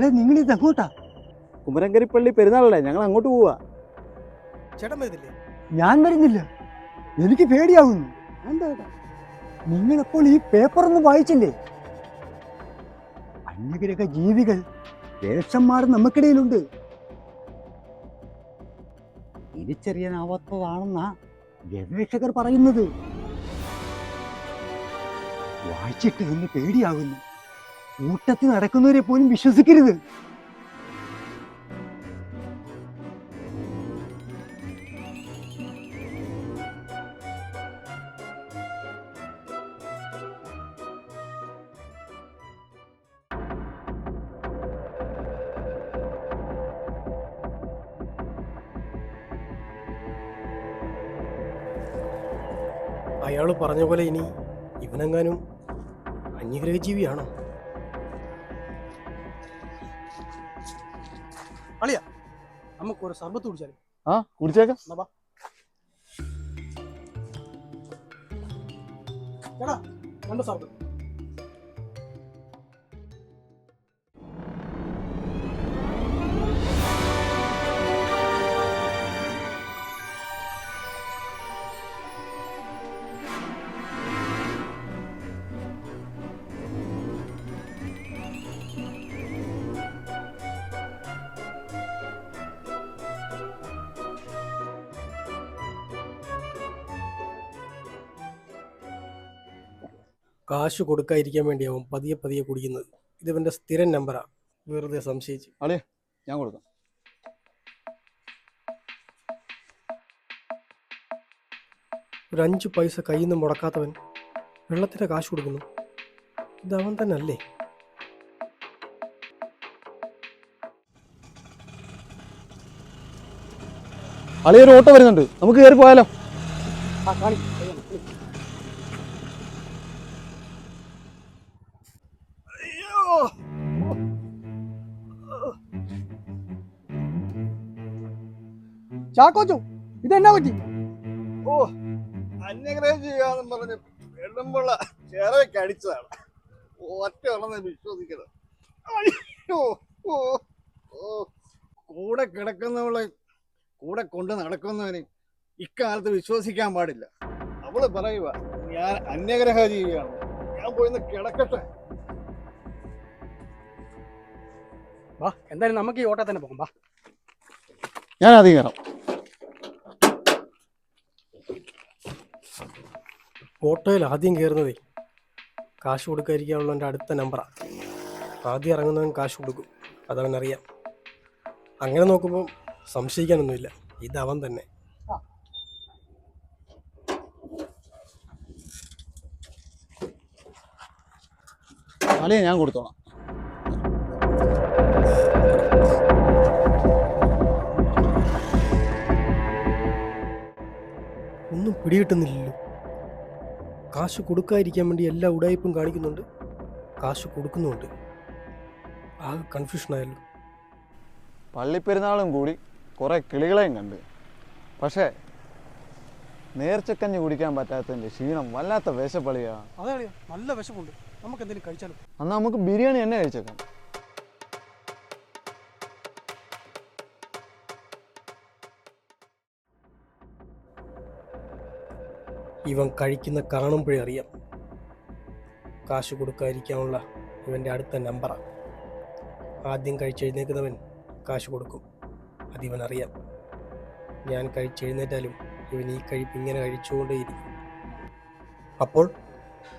മക്കളെ നിങ്ങൾ ഇത് അങ്ങോട്ടാ? കുമരങ്കരിപ്പള്ളി പെരുന്നാളല്ലേ? ഞങ്ങൾ അങ്ങോട്ട് പോവാ. ചേട്ടൻ വരുന്നില്ലേ? ഞാൻ വരുന്നില്ല. എനിക്ക് പേടിയാവുന്നു. എന്താ നിങ്ങളെപ്പോൾ ഈ പേപ്പർ ഒന്നും വായിച്ചില്ലേ? അന്യഗ്രഹ ജീവികൾ വേഷന്മാർ നമുക്കിടയിലുണ്ട്. തിരിച്ചറിയാനാവാത്തതാണെന്നാ ഗവേഷകർ പറയുന്നത്. വായിച്ചിട്ട് നിന്ന് പേടിയാകുന്നു കൂട്ടത്തിൽ നടക്കുന്നവരെ പോലും വിശ്വസിക്കരുത്. അയാൾ പറഞ്ഞ പോലെ ഇനി ഇവനെങ്ങാനും അന്യഗ്രഹ ജീവിയാണോ നമുക്ക് നമുക്കൊരു സർബത്ത് കുടിച്ചാലും? ആ കുടിച്ചേക്കാം. ചേട്ടാ രണ്ട് സർബത്ത്. കാശ് കൊടുക്കാതിരിക്കാൻ വേണ്ടിയാവും പതിയെ പതിയെ കുടിക്കുന്നത്. ഇത് ഇവന്റെ സ്ഥിരം നമ്പറാ വെറുതെ സംശയിച്ച്. ഞാൻ കൊടുക്കാം. ഒരു അഞ്ച് പൈസ കയ്യിൽ നിന്ന് മുടക്കാത്തവൻ വെള്ളത്തിന്റെ കാശ് കൊടുക്കുന്നു. ഇത് അവൻ തന്നെ അല്ലേ അളിയൊരു ഓട്ടോ വരുന്നുണ്ട്. നമുക്ക് കയറി പോയാലോ? ചാക്കോച്ചു ഇതെന്നാ പറ്റി? ഓ അന്യഗ്രഹം ചെയ്യാന്ന് പറഞ്ഞ് വെള്ളുമ്പുള്ള ചേറെ അടിച്ചതാണ്. ഒറ്റ ഉള്ളത് വിശ്വസിക്കരുത്. അയ്യോ ഓ ഓ. കൂടെ കിടക്കുന്നവളെ കൂടെ കൊണ്ട് നടക്കുന്നവനെ ഇക്കാലത്ത് വിശ്വസിക്കാൻ പാടില്ല. അവൾ പറയുക ഞാൻ അന്യഗ്രഹ ജീവിയാണ് ഞാൻ പോയിന്ന് കിടക്കട്ടെ. വാ എന്തായാലും നമുക്ക് ഈ ഓട്ടം തന്നെ പോകാം വാ. ഞാൻ ആദ്യം ഓട്ടോയിൽ ആദ്യം കയറുന്നതേ കാശ് കൊടുക്കാതിരിക്കാനുള്ള എന്റെ അടുത്ത നമ്പറാണ് ആദ്യം ഇറങ്ങുന്നവൻ കാശ് കൊടുക്കും. അതവനറിയാം. അങ്ങനെ നോക്കുമ്പോൾ സംശയിക്കാനൊന്നുമില്ല. ഇത് അവൻ തന്നെ. അല്ലേ ഞാൻ കൊടുത്തോളാം. ഒന്നും പിടികിട്ടുന്നില്ലല്ലോ. കാശ് കൊടുക്കാതിരിക്കാൻ വേണ്ടി എല്ലാ ഉടായ്പും കാണിക്കുന്നുണ്ട്. കാശ് കൊടുക്കുന്നുമുണ്ട്. ആകെ കൺഫ്യൂഷൻ ആയല്ലോ. പള്ളിപ്പെരുന്നാളും കൂടി കുറെ കിളികളെയും കണ്ട്. പക്ഷേ നേർച്ചക്കഞ്ഞ് കുടിക്കാൻ പറ്റാത്തതിന്റെ ക്ഷീണം വല്ലാത്ത വിശപ്പളിയാ. അതെ നല്ല വിശപ്പുണ്ട്. നമുക്ക് എന്തെങ്കിലും കഴിച്ചാലും? അന്ന് നമുക്ക് ബിരിയാണി തന്നെ കഴിച്ചേക്കാം. ഇവൻ കഴിക്കുന്ന കാണുമ്പോഴേ അറിയാം. കാശ് കൊടുക്കാതിരിക്കാനുള്ള ഇവന്റെ അടുത്ത നമ്പറാണ് ആദ്യം കഴിച്ചെഴുന്നേൽക്കുന്നവൻ കാശ് കൊടുക്കും. അതിവൻ അറിയാം ഞാൻ കഴിച്ചെഴുന്നേറ്റാലും ഇവൻ ഈ കഴിപ്പ് ഇങ്ങനെ കഴിച്ചുകൊണ്ടേയിരിക്കും. അപ്പോൾ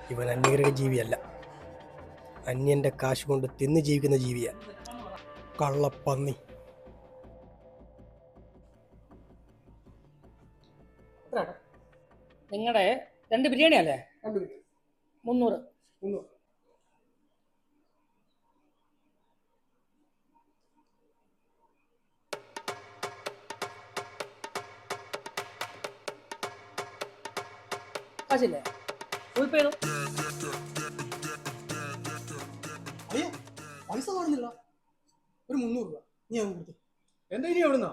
ഇവൻ അന്യഗ്രഹ ജീവിയല്ല. അന്യന്റെ കാശ് കൊണ്ട് തിന്ന് ജീവിക്കുന്ന ജീവിയാണ് കള്ളപ്പന്നി. നിങ്ങളുടെ രണ്ട് ബിരിയാണി അല്ലേ? മുന്നൂറ്. കാശില്ലേ? ഗൂഗിൾ പേ ചെയ്തോ അയ്യോ പൈസ കാണുന്നില്ല ഒരു മുന്നൂറ് രൂപ. നീ കൊടുത്തു. എന്താ ഇനി എവിടുന്നാ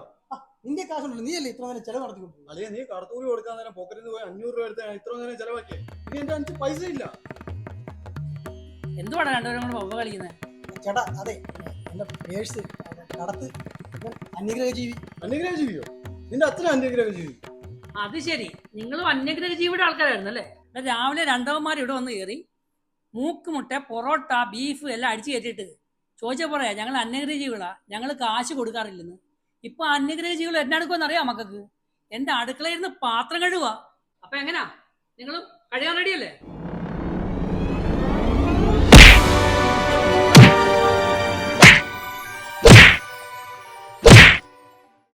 നിന്റെ കാശുണ്ടല്ലോ നീ അല്ലേ ഇത്ര നേരം ചെലവ് നടത്തി കൊടുത്തു അളിയ നീ കടത്തൂരി കൊടുക്കാൻ നേരം പോക്കറ്റിൽ നിന്ന് പോയി അഞ്ഞൂറ് രൂപ എടുത്ത് ഇത്ര നേരം ചെലവാക്കിയത് ഇനി എന്റെ അഞ്ച് പൈസ ഇല്ല. എന്തുവാണ് രണ്ടുപേരും കൂടെ വവ്വ കളിക്കുന്നത് ചേട്ടാ അതെ എന്റെ പേഴ്സ് കടത്ത് ഇവൻ അന്യഗ്രഹ ജീവി അന്യഗ്രഹ ജീവിയോ നിന്റെ അച്ഛനും അന്യഗ്രഹ ജീവി അത് ശരി. നിങ്ങൾ അന്യഗ്രഹ ജീവിയുടെ ആൾക്കാരായിരുന്നു അല്ലേ? ഇവിടെ രാവിലെ രണ്ടവന്മാർ ഇവിടെ വന്ന് കയറി മൂക്ക് മുട്ട പൊറോട്ട ബീഫ് എല്ലാം അടിച്ചു കയറ്റിയിട്ട് ചോദിച്ചാൽ പറയാ ഞങ്ങൾ അന്യഗ്രഹ ജീവികളാ ഞങ്ങൾ കാശ് കൊടുക്കാറില്ലെന്ന്. ഇപ്പൊ അന്യഗ്രഹ ജീവികൾ എന്നെ അടുക്കുമെന്ന് അറിയാം മക്കൾക്ക്? എന്റെ അടുക്കളയിൽ നിന്ന് പാത്രം കഴുകുക? അപ്പൊ എങ്ങനാ? നിങ്ങൾ കഴിയാൻ റെഡിയല്ലേ